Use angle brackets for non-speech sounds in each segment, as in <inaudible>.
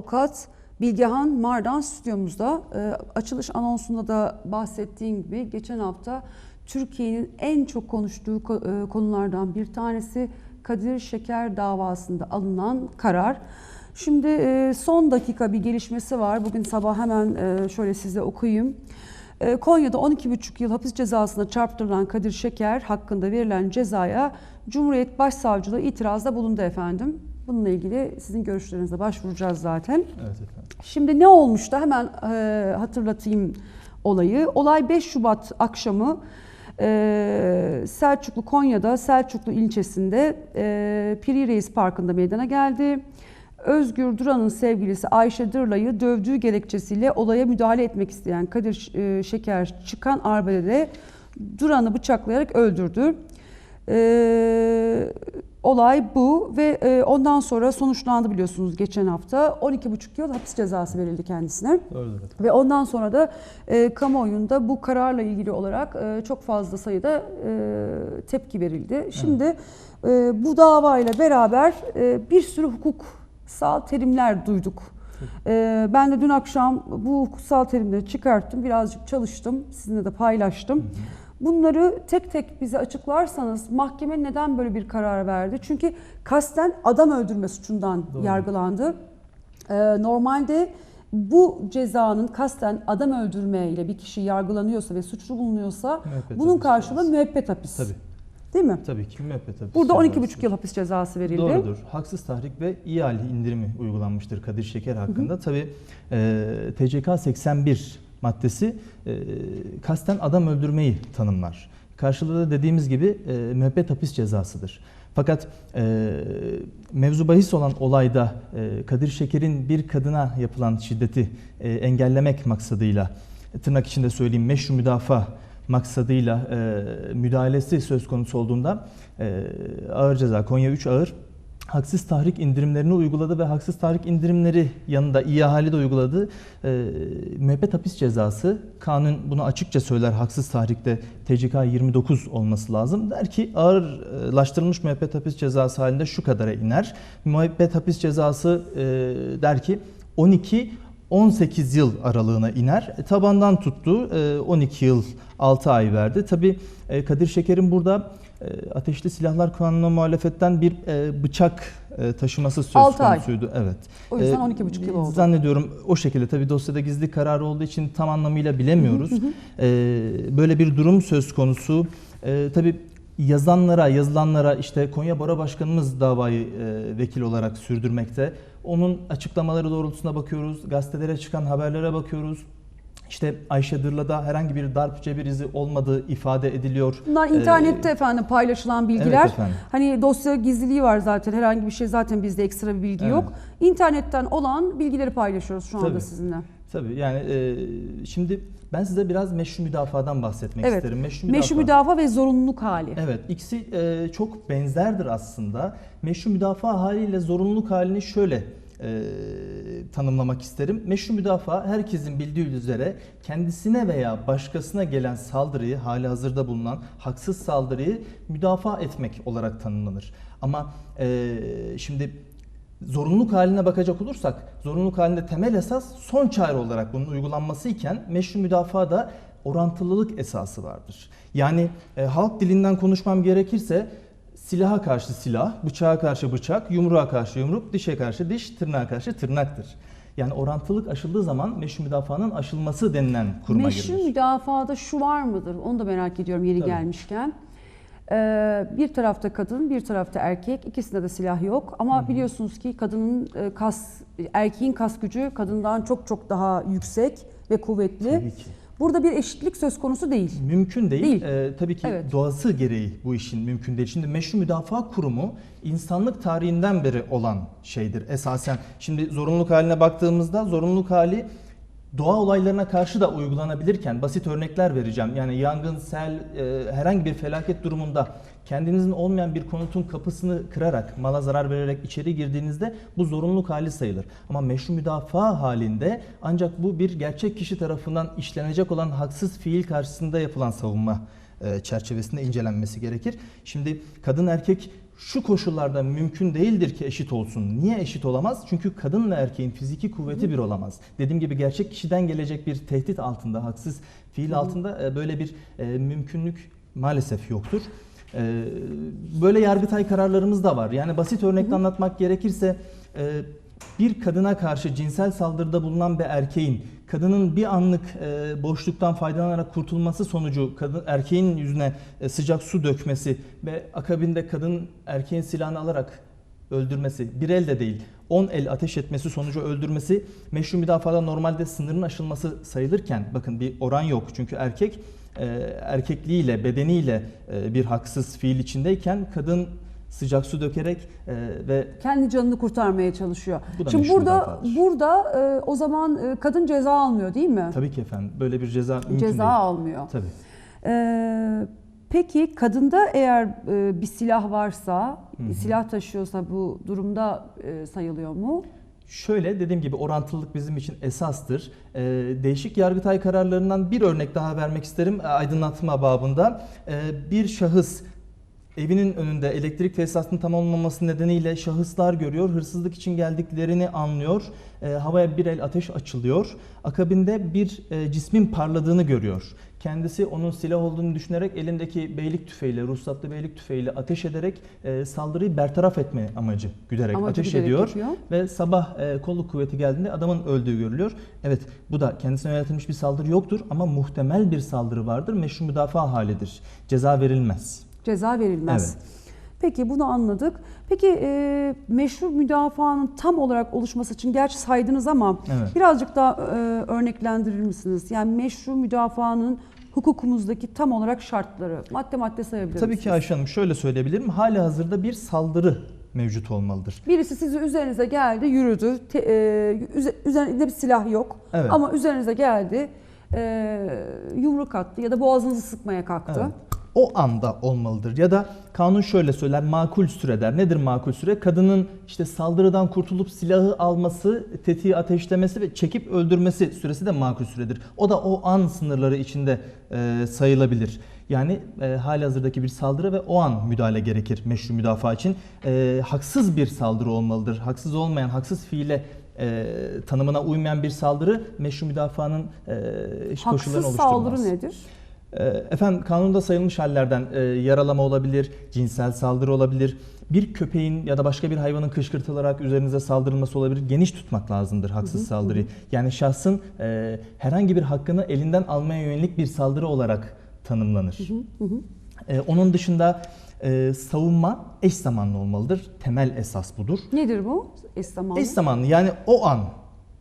avukat Bilgehan Mardan stüdyomuzda. E, açılış anonsunda da bahsettiğim gibi geçen hafta Türkiye'nin en çok konuştuğu ko- e, konulardan bir tanesi Kadir Şeker davasında alınan karar. Şimdi e, son dakika bir gelişmesi var. Bugün sabah hemen e, şöyle size okuyayım. Konya'da 12,5 yıl hapis cezasına çarptırılan Kadir Şeker hakkında verilen cezaya Cumhuriyet Başsavcılığı itirazda bulundu efendim. Bununla ilgili sizin görüşlerinize başvuracağız zaten. Evet efendim. Şimdi ne olmuştu hemen e, hatırlatayım olayı. Olay 5 Şubat akşamı e, Selçuklu Konya'da Selçuklu ilçesinde e, Piri Reis Parkı'nda meydana geldi. Özgür Duran'ın sevgilisi Ayşe Dırla'yı dövdüğü gerekçesiyle olaya müdahale etmek isteyen Kadir e, Şeker çıkan arbedede Duran'ı bıçaklayarak öldürdü. Ee, olay bu ve e, ondan sonra sonuçlandı biliyorsunuz geçen hafta 12,5 yıl hapis cezası verildi kendisine. Efendim. Ve ondan sonra da e, kamuoyunda bu kararla ilgili olarak e, çok fazla sayıda e, tepki verildi. Şimdi e, bu davayla beraber e, bir sürü hukuksal terimler duyduk. E, ben de dün akşam bu hukuksal terimleri çıkarttım, birazcık çalıştım, sizinle de paylaştım. Bunları tek tek bize açıklarsanız mahkeme neden böyle bir karar verdi? Çünkü kasten adam öldürme suçundan Doğru. yargılandı. Ee, normalde bu cezanın kasten adam öldürmeyle bir kişi yargılanıyorsa ve suçlu bulunuyorsa Müebbet bunun karşılığı cezası. müebbet hapis. Tabii. Değil mi? Tabii ki müebbet hapis Burada cezasıdır. 12,5 yıl hapis cezası verildi. Doğrudur. Haksız tahrik ve ihale indirimi uygulanmıştır Kadir Şeker hakkında. Tabii e, TCK 81 maddesi e, kasten adam öldürmeyi tanımlar. Karşılığı da dediğimiz gibi e, müebbet hapis cezasıdır. Fakat e, mevzu bahis olan olayda e, Kadir Şeker'in bir kadına yapılan şiddeti e, engellemek maksadıyla e, tırnak içinde söyleyeyim meşru müdafaa maksadıyla e, müdahalesi söz konusu olduğunda e, ağır ceza Konya 3 ağır haksız tahrik indirimlerini uyguladı ve haksız tahrik indirimleri yanında ihale de uyguladı. E, müebbet hapis cezası kanun bunu açıkça söyler haksız tahrikte TCK 29 olması lazım. Der ki ağırlaştırılmış müebbet hapis cezası halinde şu kadara iner. Müebbet hapis cezası e, der ki 12 18 yıl aralığına iner. E, Tabandan tuttu. E, 12 yıl 6 ay verdi. Tabi Kadir Şeker'in burada e, ateşli silahlar kanununa muhalefetten bir e, bıçak e, taşıması söz Altı ay. konusuydu. Evet. O yüzden E, 12,5 yıl oldu. Zannediyorum o şekilde tabi dosyada gizli kararı olduğu için tam anlamıyla bilemiyoruz. E, böyle bir durum söz konusu. E, tabi yazanlara, yazılanlara işte Konya Bora Başkanımız davayı e, vekil olarak sürdürmekte. Onun açıklamaları doğrultusunda bakıyoruz. Gazetelere çıkan haberlere bakıyoruz. İşte Ayşe Dırla'da herhangi bir darp cebir izi olmadığı ifade ediliyor. Bunlar internette efendim paylaşılan bilgiler. Evet efendim. Hani dosya gizliliği var zaten. Herhangi bir şey zaten bizde ekstra bir bilgi Evet. yok. İnternetten olan bilgileri paylaşıyoruz şu anda Tabii. sizinle. Tabii yani e, şimdi ben size biraz meşru müdafadan bahsetmek Evet. isterim. Meşru Meşru müdafaa ve zorunluluk hali. Evet, ikisi e, çok benzerdir aslında. Meşru müdafaa haliyle zorunluluk halini şöyle e, tanımlamak isterim. Meşru müdafaa herkesin bildiği üzere kendisine veya başkasına gelen saldırıyı, hali hazırda bulunan haksız saldırıyı müdafaa etmek olarak tanımlanır. Ama e, şimdi zorunluluk haline bakacak olursak, zorunluluk halinde temel esas son çare olarak bunun uygulanması iken meşru müdafaa da orantılılık esası vardır. Yani e, halk dilinden konuşmam gerekirse silaha karşı silah, bıçağa karşı bıçak, yumruğa karşı yumruk, dişe karşı diş, tırnağa karşı tırnaktır. Yani orantılılık aşıldığı zaman meşru müdafaanın aşılması denilen kuruma Meşru girilir. müdafaada şu var mıdır? Onu da merak ediyorum yeni Tabii. gelmişken. Ee, bir tarafta kadın, bir tarafta erkek. İkisinde de silah yok. Ama biliyorsunuz ki kadının e, kas, erkeğin kas gücü kadından çok çok daha yüksek ve kuvvetli. Tabii ki. Burada bir eşitlik söz konusu değil. Mümkün değil. Değil. Ee, tabii ki Evet. doğası gereği bu işin mümkün değil. Şimdi Meşru Müdafaa Kurumu insanlık tarihinden beri olan şeydir esasen. Şimdi zorunluluk haline baktığımızda zorunluluk hali doğa olaylarına karşı da uygulanabilirken basit örnekler vereceğim. Yani yangın, sel, e, herhangi bir felaket durumunda kendinizin olmayan bir konutun kapısını kırarak, mala zarar vererek içeri girdiğinizde bu zorunluluk hali sayılır. Ama meşru müdafaa halinde ancak bu bir gerçek kişi tarafından işlenecek olan haksız fiil karşısında yapılan savunma e, çerçevesinde incelenmesi gerekir. Şimdi kadın erkek şu koşullarda mümkün değildir ki eşit olsun. Niye eşit olamaz? Çünkü kadın ve erkeğin fiziki kuvveti bir olamaz. Dediğim gibi gerçek kişiden gelecek bir tehdit altında, haksız fiil altında e, böyle bir e, mümkünlük maalesef yoktur. E, Böyle yargıtay kararlarımız da var. Yani basit örnekle anlatmak gerekirse e, bir kadına karşı cinsel saldırıda bulunan bir erkeğin kadının bir anlık e, boşluktan faydalanarak kurtulması sonucu kadın erkeğin yüzüne e, sıcak su dökmesi ve akabinde kadın erkeğin silahını alarak öldürmesi, bir el de değil 10 el ateş etmesi sonucu öldürmesi meşru müdafada normalde sınırın aşılması sayılırken bakın bir oran yok çünkü erkek erkekliğiyle bedeniyle e, bir haksız fiil içindeyken kadın sıcak su dökerek e, ve Kendi canını kurtarmaya çalışıyor. Bu da Şimdi burada burada e, o zaman e, kadın ceza almıyor değil mi? tabii ki efendim böyle bir ceza mümkün ceza değil. almıyor. Tabii. Ee, peki kadında eğer e, bir silah varsa, Hı hı. silah taşıyorsa bu durumda e, sayılıyor mu? Şöyle dediğim gibi orantılılık bizim için esastır. Ee, değişik yargıtay kararlarından bir örnek daha vermek isterim e, aydınlatma babında. Ee, bir şahıs evinin önünde elektrik tesisatının tam olmaması nedeniyle şahıslar görüyor. Hırsızlık için geldiklerini anlıyor. Ee, havaya bir el ateş açılıyor. Akabinde bir e, cismin parladığını görüyor. Kendisi onun silah olduğunu düşünerek elindeki beylik tüfeğiyle, ruhsatlı beylik tüfeğiyle ateş ederek e, saldırıyı bertaraf etme amacı güderek Amacı ateş güderek ediyor. yapıyor. Ve sabah e, kolluk kuvveti geldiğinde adamın öldüğü görülüyor. Evet bu da kendisine yönetilmiş bir saldırı yoktur ama muhtemel bir saldırı vardır. Meşru müdafaa halidir. Ceza verilmez. Ceza verilmez. Evet. Peki bunu anladık. Peki e, meşru müdafaanın tam olarak oluşması için gerçi saydınız ama Evet. birazcık daha e, örneklendirir misiniz? Yani meşru müdafaanın hukukumuzdaki tam olarak şartları madde madde sayabilir Tabii misiniz? ki Ayşe Hanım şöyle söyleyebilirim. Hali hazırda bir saldırı mevcut olmalıdır. Birisi sizi üzerinize geldi, yürüdü. Te, e, üze- üzerinde bir silah yok. Evet. Ama üzerinize geldi, e, yumruk attı ya da boğazınızı sıkmaya kalktı. Evet. O anda olmalıdır. Ya da kanun şöyle söyler makul süre der. Nedir makul süre? Kadının işte saldırıdan kurtulup silahı alması, tetiği ateşlemesi ve çekip öldürmesi süresi de makul süredir. O da o an sınırları içinde e, sayılabilir. Yani e, hali hazırdaki bir saldırı ve o an müdahale gerekir meşru müdafaa için. E, haksız bir saldırı olmalıdır. Haksız olmayan, haksız fiile e, tanımına uymayan bir saldırı meşru müdafaanın e, koşullarını Haksız oluşturmaz. saldırı nedir? E, Efendim kanunda sayılmış hallerden e, yaralama olabilir, cinsel saldırı olabilir. Bir köpeğin ya da başka bir hayvanın kışkırtılarak üzerinize saldırılması olabilir. Geniş tutmak lazımdır haksız saldırıyı. Yani şahsın e, herhangi bir hakkını elinden almaya yönelik bir saldırı olarak tanımlanır. E, onun dışında e, savunma eş zamanlı olmalıdır. Temel esas budur. Nedir bu? Eş zamanlı. Eş zamanlı yani o an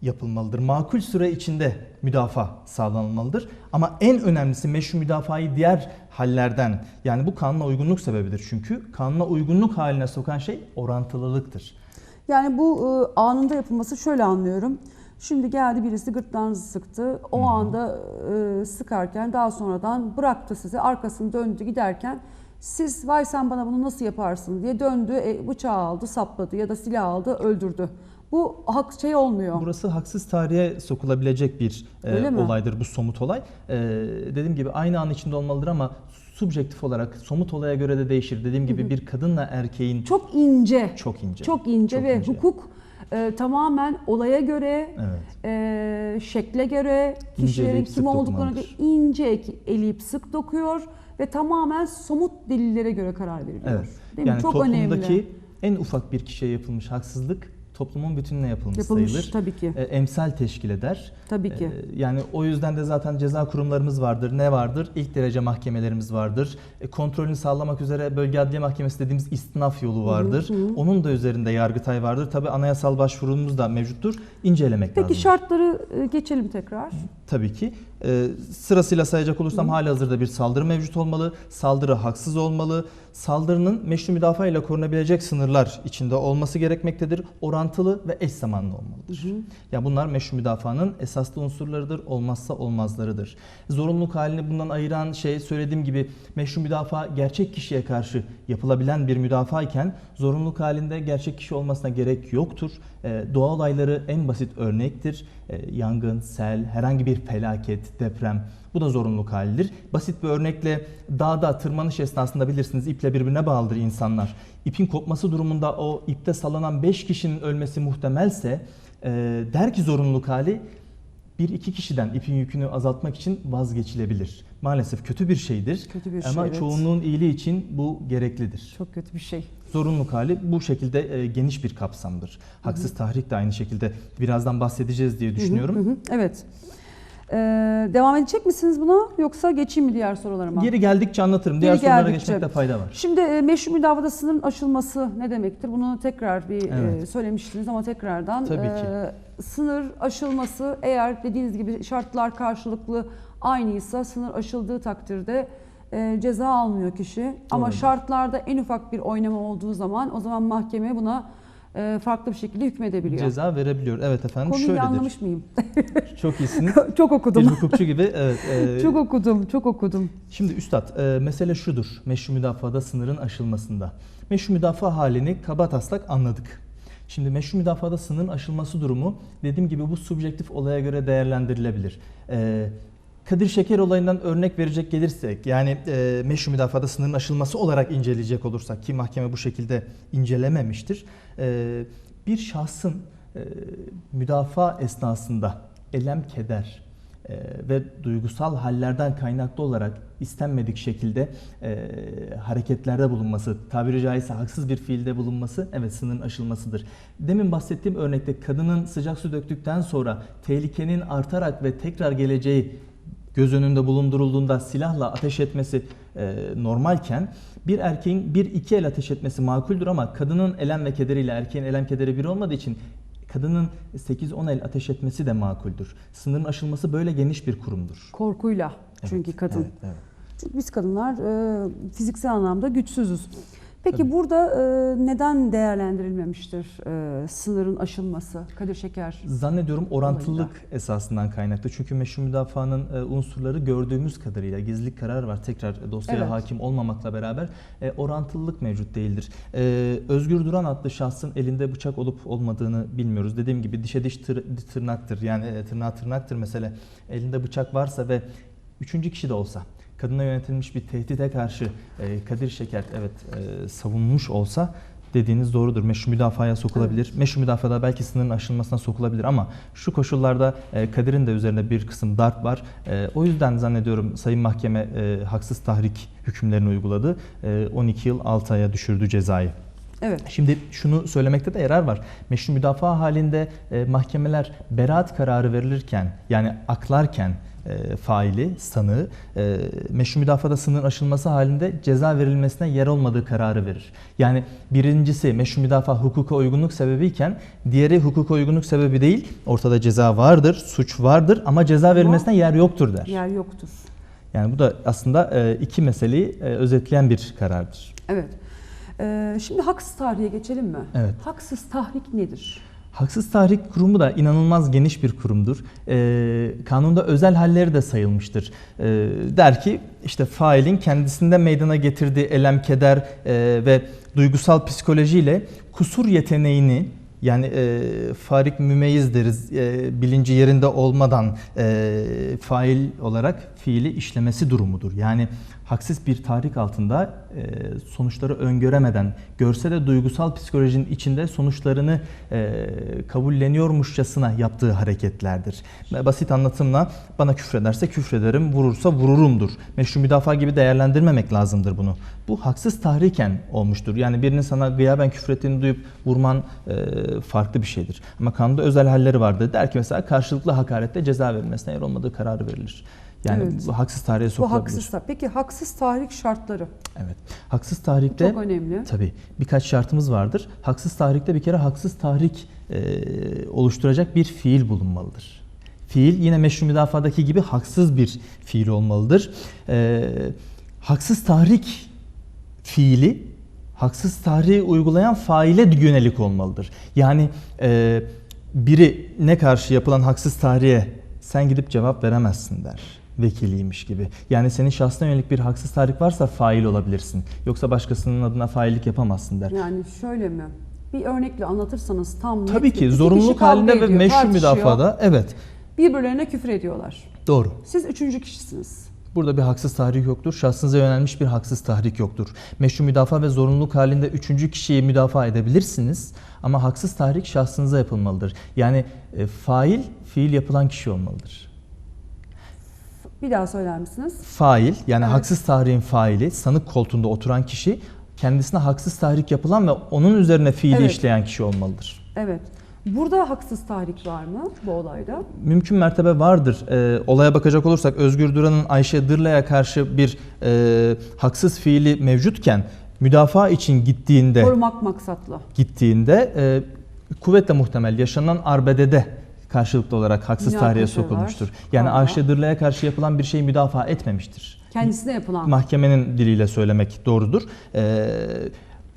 yapılmalıdır. Makul süre içinde müdafaa sağlanmalıdır. Ama en önemlisi meşru müdafayı diğer hallerden yani bu kanuna uygunluk sebebidir. Çünkü kanuna uygunluk haline sokan şey orantılılıktır. Yani bu e, anında yapılması şöyle anlıyorum. Şimdi geldi birisi gırtlağınızı sıktı. O anda e, sıkarken daha sonradan bıraktı sizi. Arkasını döndü giderken siz vay sen bana bunu nasıl yaparsın diye döndü. e, bıçağı aldı, sapladı ya da silah aldı, öldürdü. Bu hak şey olmuyor. Burası haksız tarihe sokulabilecek bir e, mi? olaydır bu somut olay. E, dediğim gibi aynı an içinde olmalıdır ama subjektif olarak somut olaya göre de değişir. Dediğim gibi bir kadınla erkeğin çok, Çok ince. ince. Çok ince Çok ve ince. hukuk e, tamamen olaya göre, Evet. e, şekle göre, İnce kişilerin kim olduklarına göre ince eleyip sık dokuyor ve tamamen somut delillere göre karar veriliyor. Evet. Değil mi? yani Çok toplumdaki önemli. en ufak bir kişiye yapılmış haksızlık toplumun bütününe yapılmış, Yapılmış sayılır. tabii ki. E, emsal teşkil eder. Tabii ki. E, Yani o yüzden de zaten ceza kurumlarımız vardır. Ne vardır? İlk derece mahkemelerimiz vardır. E, Kontrolünü sağlamak üzere bölge adliye mahkemesi dediğimiz istinaf yolu vardır. Onun da üzerinde yargıtay vardır. Tabii anayasal başvurumuz da mevcuttur. İncelemek Peki lazım. şartları e, geçelim tekrar. Tabii ki. Ee, sırasıyla sayacak olursam hali hazırda bir saldırı mevcut olmalı. Saldırı haksız olmalı. Saldırının meşru müdafaa ile korunabilecek sınırlar içinde olması gerekmektedir. Orantılı ve eş zamanlı olmalıdır. Ya bunlar meşru müdafaanın esaslı unsurlarıdır, olmazsa olmazlarıdır. Zorunluluk halini bundan ayıran şey söylediğim gibi meşru müdafaa gerçek kişiye karşı yapılabilen bir müdafaa iken zorunluluk halinde gerçek kişi olmasına gerek yoktur. Ee, doğa olayları en basit örnektir. Ee, yangın, sel, herhangi bir felaket, deprem bu da zorunluluk halidir. Basit bir örnekle dağda tırmanış esnasında bilirsiniz iple birbirine bağlıdır insanlar. ipin kopması durumunda o ipte sallanan 5 kişinin ölmesi muhtemelse e, der ki zorunluluk hali bir iki kişiden ipin yükünü azaltmak için vazgeçilebilir. Maalesef kötü bir şeydir. Kötü bir şey, Ama evet. çoğunluğun iyiliği için bu gereklidir. Çok kötü bir şey. Zorunluluk hali bu şekilde e, geniş bir kapsamdır. Haksız tahrik de aynı şekilde birazdan bahsedeceğiz diye düşünüyorum. Hı hı, evet. Ee, devam edecek misiniz buna yoksa geçeyim mi diğer sorularıma? Geri geldikçe anlatırım. Geri Diğer sorulara geldikçe. geçmekte fayda var. Şimdi e, meşru müdafada sınırın aşılması ne demektir? Bunu tekrar bir Evet. e, söylemiştiniz ama tekrardan. Tabii ki. e, sınır aşılması eğer dediğiniz gibi şartlar karşılıklı aynıysa sınır aşıldığı takdirde e, ceza almıyor kişi. Ama Doğru. şartlarda en ufak bir oynama olduğu zaman o zaman mahkeme buna e, farklı bir şekilde hükmedebiliyor. Ceza verebiliyor. Evet efendim Konuyu şöyledir. anlamış mıyım? <laughs> Çok iyisiniz. <laughs> çok bir okudum. hukukçu gibi. Evet. e, <laughs> çok okudum, çok okudum. Şimdi üstad, e, mesele şudur. Meşru müdafada sınırın aşılmasında. Meşru müdafaa halini kaba taslak anladık. Şimdi meşru müdafada sınırın aşılması durumu dediğim gibi bu subjektif olaya göre değerlendirilebilir. E, Kadir Şeker olayından örnek verecek gelirsek yani e, meşru müdafada sınırın aşılması olarak inceleyecek olursak ki mahkeme bu şekilde incelememiştir. E, bir şahsın e, müdafaa esnasında elem keder, e, ve duygusal hallerden kaynaklı olarak istenmedik şekilde e, hareketlerde bulunması, tabiri caizse haksız bir fiilde bulunması evet sınırın aşılmasıdır. Demin bahsettiğim örnekte kadının sıcak su döktükten sonra tehlikenin artarak ve tekrar geleceği göz önünde bulundurulduğunda silahla ateş etmesi e, normalken bir erkeğin bir iki el ateş etmesi makuldür ama kadının elem ve kederiyle erkeğin elem kederi bir olmadığı için kadının 8-10 el ateş etmesi de makuldür. Sınırın aşılması böyle geniş bir kurumdur. Korkuyla çünkü kadın. Evet, evet. Çünkü biz kadınlar e, fiziksel anlamda güçsüzüz. Peki Tabii. burada e, neden değerlendirilmemiştir e, sınırın aşılması? Kadir Şeker. Zannediyorum orantılılık esasından kaynaklı. Çünkü meşru müdafaanın e, unsurları gördüğümüz kadarıyla gizlilik kararı var. Tekrar dosyaya Evet. hakim olmamakla beraber e, orantılılık mevcut değildir. E, Özgür Duran adlı şahsın elinde bıçak olup olmadığını bilmiyoruz. Dediğim gibi dişe diş tır- tırnaktır. Yani e, tırnağa tırnaktır mesele. Elinde bıçak varsa ve üçüncü kişi de olsa kadına yönetilmiş bir tehdide karşı e, Kadir Şeker evet e, savunmuş olsa dediğiniz doğrudur. Meşru müdafaya sokulabilir. Meşru müdafada belki sınırın aşılmasına sokulabilir ama şu koşullarda e, Kadir'in de üzerinde bir kısım darp var. E, o yüzden zannediyorum Sayın Mahkeme e, haksız tahrik hükümlerini uyguladı. E, 12 yıl 6 aya düşürdü cezayı. Evet. Şimdi şunu söylemekte de yarar var. Meşru müdafaa halinde e, mahkemeler beraat kararı verilirken yani aklarken e, faili, sanığı e, meşru müdafada sınırın aşılması halinde ceza verilmesine yer olmadığı kararı verir. Yani birincisi meşru müdafaa hukuka uygunluk sebebiyken diğeri hukuka uygunluk sebebi değil. Ortada ceza vardır, suç vardır ama ceza verilmesine yer yoktur der. Yer yoktur. Yani bu da aslında e, iki meseleyi e, özetleyen bir karardır. Evet. E, şimdi haksız tahriye geçelim mi? Evet. Haksız tahrik nedir? Haksız tahrik kurumu da inanılmaz geniş bir kurumdur. Ee, kanunda özel halleri de sayılmıştır. Ee, der ki işte failin kendisinde meydana getirdiği elem, keder e, ve duygusal psikolojiyle kusur yeteneğini yani e, farik mümeyyiz deriz e, bilinci yerinde olmadan e, fail olarak fiili işlemesi durumudur. Yani haksız bir tahrik altında e, sonuçları öngöremeden görse de duygusal psikolojinin içinde sonuçlarını e, kabulleniyormuşçasına yaptığı hareketlerdir. Basit anlatımla bana küfrederse küfrederim, vurursa vururumdur. Meşru müdafaa gibi değerlendirmemek lazımdır bunu. Bu haksız tahriken olmuştur. Yani birinin sana gıyaben küfrettiğini duyup vurman e, farklı bir şeydir. Ama kanunda özel halleri vardır. Der ki mesela karşılıklı hakarette ceza verilmesine yer olmadığı kararı verilir. Yani Evet. bu haksız tahriye Bu sokulabilir. haksız tahrik. Peki haksız tahrik şartları Evet. Haksız tahrikte çok önemli. tabii birkaç şartımız vardır. Haksız tahrikte bir kere haksız tahrik e, oluşturacak bir fiil bulunmalıdır. Fiil yine meşru müdafadaki gibi haksız bir fiil olmalıdır. E, haksız tahrik fiili haksız tahriği uygulayan faile yönelik olmalıdır. Yani e, biri ne karşı yapılan haksız tahriye sen gidip cevap veremezsin der vekiliymiş gibi. Yani senin şahsına yönelik bir haksız tahrik varsa fail olabilirsin. Yoksa başkasının adına faillik yapamazsın der. Yani şöyle mi? Bir örnekle anlatırsanız tam net. Tabii İki ki zorunluluk halinde ve meşru müdafada evet Birbirlerine küfür ediyorlar. doğru. Siz üçüncü kişisiniz. Burada bir haksız tahrik yoktur. Şahsınıza yönelmiş bir haksız tahrik yoktur. Meşru müdafaa ve zorunluluk halinde üçüncü kişiyi müdafaa edebilirsiniz. Ama haksız tahrik şahsınıza yapılmalıdır. Yani e, fail, fiil yapılan kişi olmalıdır. Bir daha söyler misiniz? Fail, yani Evet. haksız tahriğin faili, sanık koltuğunda oturan kişi, kendisine haksız tahrik yapılan ve onun üzerine fiili Evet. işleyen kişi olmalıdır. Evet. Burada haksız tahrik var mı bu olayda? Mümkün mertebe vardır. Ee, olaya bakacak olursak Özgür Duran'ın Ayşe Dırla'ya karşı bir e, haksız fiili mevcutken müdafaa için gittiğinde Korumak maksatlı. gittiğinde e, kuvvetle muhtemel yaşanan arbedede karşılıklı olarak haksız Yine tahriye arkadaşlar var. sokulmuştur. Yani Vallahi. Ayşe Dırla'ya karşı yapılan bir şeyi müdafaa etmemiştir. Kendisine yapılan. Mahkemenin diliyle söylemek doğrudur. Ee,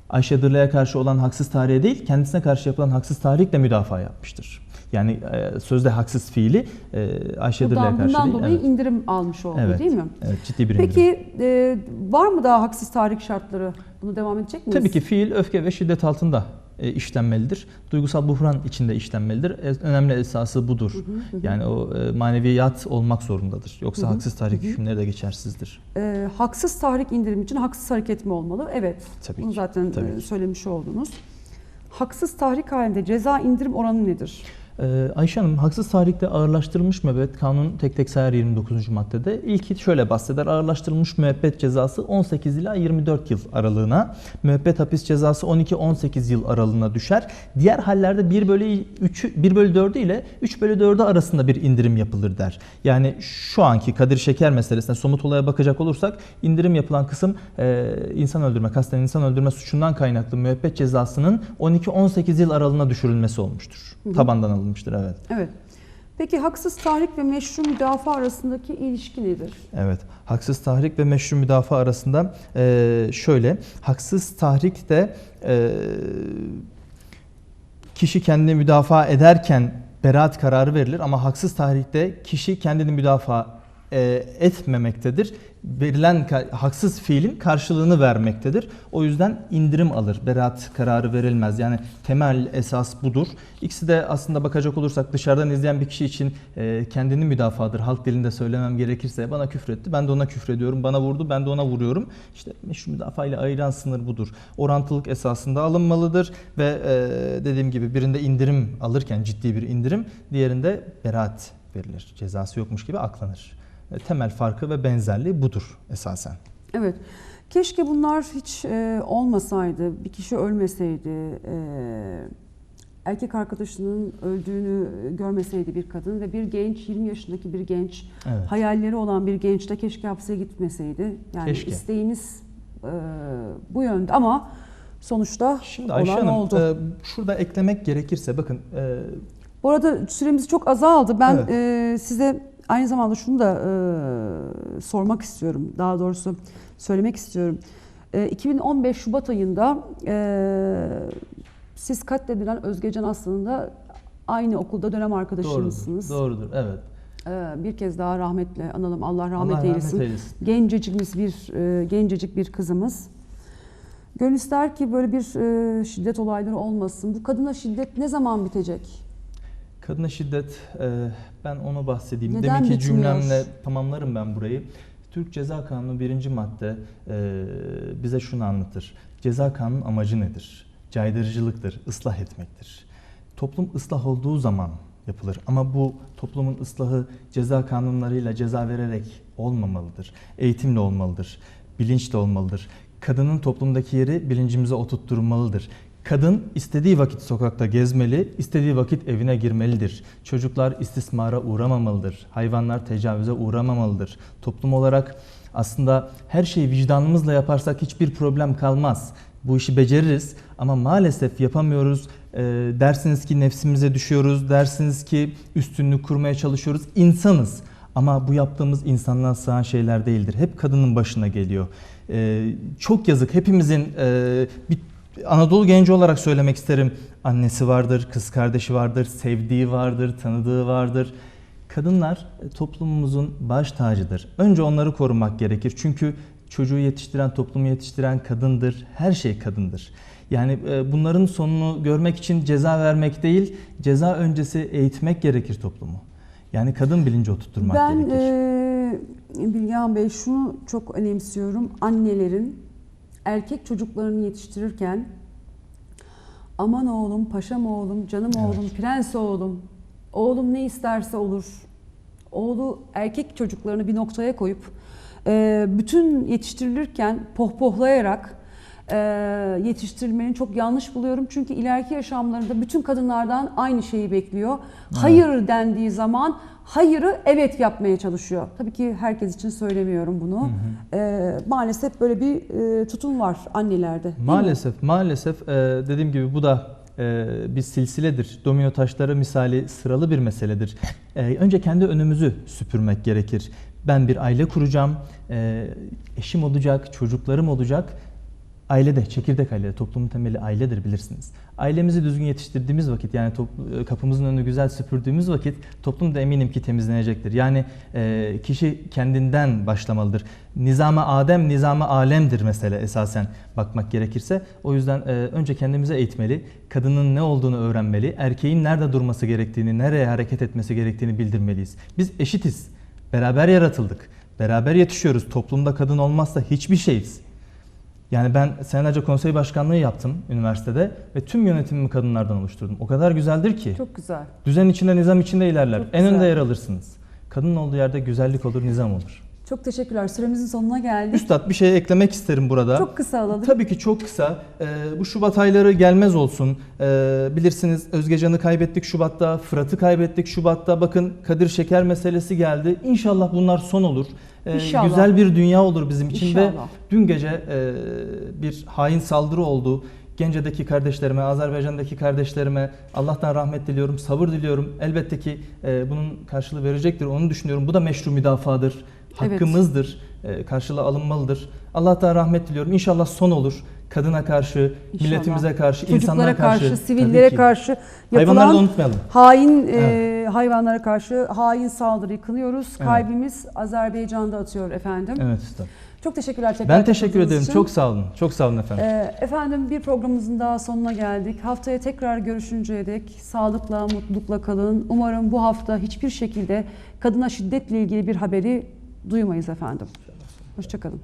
Ayşe Dırla'ya karşı olan haksız tahriye değil, kendisine karşı yapılan haksız tahrikle müdafaa yapmıştır. Yani e, sözde haksız fiili e, Ayşe Dırla'ya Bundan, karşı bundan değil. dolayı evet. indirim almış oldu Evet. değil mi? Evet, ciddi bir indirim. Peki e, var mı daha haksız tahrik şartları? Bunu devam edecek miyiz? Tabii ki fiil öfke ve şiddet altında işlenmelidir. Duygusal buhran içinde işlenmelidir. E, önemli esası budur. Yani o e, maneviyat olmak zorundadır. Yoksa haksız tahrik hükümleri de geçersizdir. E, haksız tahrik indirim için haksız hareket mi olmalı? Evet. Tabii Bunu ki, zaten tabii e, ki. söylemiş oldunuz. Haksız tahrik halinde ceza indirim oranı nedir? Ee, Ayşe Hanım haksız tahrikte ağırlaştırılmış müebbet kanun tek tek sayar 29. maddede. İlki şöyle bahseder. Ağırlaştırılmış müebbet cezası 18 ila 24 yıl aralığına, müebbet hapis cezası 12-18 yıl aralığına düşer. Diğer hallerde 1 bölü 3'ü 1 bölü 4'ü ile 3 bölü 4'ü arasında bir indirim yapılır der. Yani şu anki Kadir Şeker meselesine somut olaya bakacak olursak indirim yapılan kısım e, insan öldürme, kasten insan öldürme suçundan kaynaklı müebbet cezasının 12-18 yıl aralığına düşürülmesi olmuştur. Tabandan alınmıştır evet. Evet. Peki haksız tahrik ve meşru müdafaa arasındaki ilişki nedir? Evet. Haksız tahrik ve meşru müdafaa arasında eee, şöyle. Haksız tahrik de eee, kişi kendini müdafaa ederken beraat kararı verilir ama haksız tahrikte kişi kendini müdafaa eee, etmemektedir. Verilen haksız fiilin karşılığını vermektedir. O yüzden indirim alır. Beraat kararı verilmez. Yani temel esas budur. İkisi de aslında bakacak olursak dışarıdan izleyen bir kişi için eee, kendini müdafadır. Halk dilinde söylemem gerekirse bana küfretti. Ben de ona küfrediyorum. Bana vurdu. Ben de ona vuruyorum. İşte meşru müdafaa ile ayıran sınır budur. Orantılık esasında alınmalıdır ve eee, dediğim gibi birinde indirim alırken ciddi bir indirim, diğerinde beraat verilir. Cezası yokmuş gibi aklanır. E, Temel farkı ve benzerliği budur esasen. Evet. Keşke bunlar hiç e, olmasaydı, bir kişi ölmeseydi, e, erkek arkadaşının öldüğünü görmeseydi bir kadın ve bir genç, 20 yaşındaki bir genç, Evet. hayalleri olan bir genç de keşke hapse gitmeseydi. Yani Keşke. isteğimiz e, bu yönde ama sonuçta Şimdi Ayşe olan Hanım, oldu. e, şurada eklemek gerekirse bakın e, Bu arada süremiz çok azaldı. Ben Evet. e, size aynı zamanda şunu da e, sormak istiyorum. Daha doğrusu söylemek istiyorum. E, 2015 Şubat ayında e, siz katledilen Özgecan aslında aynı okulda dönem doğrudur. arkadaşınızsınız. Doğrudur. Evet. E, bir kez daha rahmetle analım. Allah rahmet Allah eylesin. rahmet eylesin. Gencecik bir e, gencecik bir kızımız. Gönül ister ki böyle bir e, şiddet olayları olmasın. Bu kadına şiddet ne zaman bitecek? Kadına şiddet, e, ben onu bahsedeyim. Neden Deminki bitmiyor? cümlemle tamamlarım ben burayı. Türk Ceza Kanunu birinci madde e, bize şunu anlatır. Ceza kanunun amacı nedir? Caydırıcılıktır, ıslah etmektir. Toplum ıslah olduğu zaman yapılır ama bu toplumun ıslahı ceza kanunlarıyla ceza vererek olmamalıdır. Eğitimle olmalıdır, bilinçle olmalıdır. Kadının toplumdaki yeri bilincimize oturtturulmalıdır. Kadın istediği vakit sokakta gezmeli, istediği vakit evine girmelidir. Çocuklar istismara uğramamalıdır. Hayvanlar tecavüze uğramamalıdır. Toplum olarak aslında her şeyi vicdanımızla yaparsak hiçbir problem kalmaz. Bu işi beceririz ama maalesef yapamıyoruz. Ee, dersiniz ki nefsimize düşüyoruz, dersiniz ki üstünlük kurmaya çalışıyoruz. İnsanız ama bu yaptığımız insanlığa sığan şeyler değildir. Hep kadının başına geliyor. Ee, çok yazık hepimizin e, bir Anadolu genci olarak söylemek isterim. Annesi vardır, kız kardeşi vardır, sevdiği vardır, tanıdığı vardır. Kadınlar e, toplumumuzun baş tacıdır. Önce onları korumak gerekir. Çünkü çocuğu yetiştiren, toplumu yetiştiren kadındır. Her şey kadındır. Yani e, bunların sonunu görmek için ceza vermek değil, ceza öncesi eğitmek gerekir toplumu. Yani kadın bilinci oturtturmak Ben gerekir. e, Bilgehan Bey şunu çok önemsiyorum. Annelerin erkek çocuklarını yetiştirirken aman oğlum, paşam oğlum, canım Evet. oğlum, prens oğlum, oğlum ne isterse olur. Oğlu erkek çocuklarını bir noktaya koyup bütün yetiştirilirken pohpohlayarak e, yetiştirilmeni çok yanlış buluyorum. Çünkü ileriki yaşamlarında bütün kadınlardan aynı şeyi bekliyor. Hayır dendiği zaman hayırı evet yapmaya çalışıyor. Tabii ki herkes için söylemiyorum bunu. E, maalesef böyle bir e, tutum var annelerde. mi? Maalesef, maalesef e, dediğim gibi bu da e, bir silsiledir. Domino taşları misali sıralı bir meseledir. E, önce kendi önümüzü süpürmek gerekir. Ben bir aile kuracağım, e, eşim olacak, çocuklarım olacak. Ailede, çekirdek aile, toplumun temeli ailedir bilirsiniz. Ailemizi düzgün yetiştirdiğimiz vakit yani top- kapımızın önünü güzel süpürdüğümüz vakit toplum da eminim ki temizlenecektir. Yani e, kişi kendinden başlamalıdır. Nizama Adem, nizama alemdir mesele esasen bakmak gerekirse. O yüzden e, önce kendimize eğitmeli, kadının ne olduğunu öğrenmeli, erkeğin nerede durması gerektiğini, nereye hareket etmesi gerektiğini bildirmeliyiz. Biz eşitiz, beraber yaratıldık, beraber yetişiyoruz. Toplumda kadın olmazsa hiçbir şeyiz. Yani ben senelerce konsey başkanlığı yaptım üniversitede ve tüm yönetimimi kadınlardan oluşturdum. O kadar güzeldir ki. Çok güzel. Düzen içinde, nizam içinde ilerler. Çok en güzel. önde yer alırsınız. Kadının olduğu yerde güzellik olur, nizam olur. Çok teşekkürler. Süremizin sonuna geldik. Üstad bir şey eklemek isterim burada. Çok kısa alalım. Tabii ki çok kısa. Ee, bu Şubat ayları gelmez olsun. Ee, bilirsiniz Özgecan'ı kaybettik Şubat'ta, Fırat'ı kaybettik Şubat'ta. Bakın Kadir Şeker meselesi geldi. İnşallah bunlar son olur. Ee, İnşallah. Güzel bir dünya olur bizim için ve İnşallah. dün gece e, bir hain saldırı oldu. Gence'deki kardeşlerime, Azerbaycan'daki kardeşlerime Allah'tan rahmet diliyorum, sabır diliyorum. Elbette ki e, bunun karşılığı verecektir. Onu düşünüyorum. Bu da meşru müdafadır. Evet. Hakkımızdır. E, karşılığı alınmalıdır. Allah'tan rahmet diliyorum. İnşallah son olur. Kadına karşı, İnşallah. milletimize karşı, Çocuklara insanlara karşı, karşı. sivillere Tabii karşı Hayvanları da yapılan unutmayalım. hain e, Evet. hayvanlara karşı hain saldırıyı kınıyoruz. Evet. Kalbimiz Azerbaycan'da atıyor efendim. Evet usta. Çok teşekkürler tekrar. Ben teşekkür ederim. için. Çok sağ olun. Çok sağ olun efendim. E, efendim bir programımızın daha sonuna geldik. Haftaya tekrar görüşünceye dek sağlıkla, mutlulukla kalın. Umarım bu hafta hiçbir şekilde kadına şiddetle ilgili bir haberi duymayız efendim. Hoşçakalın.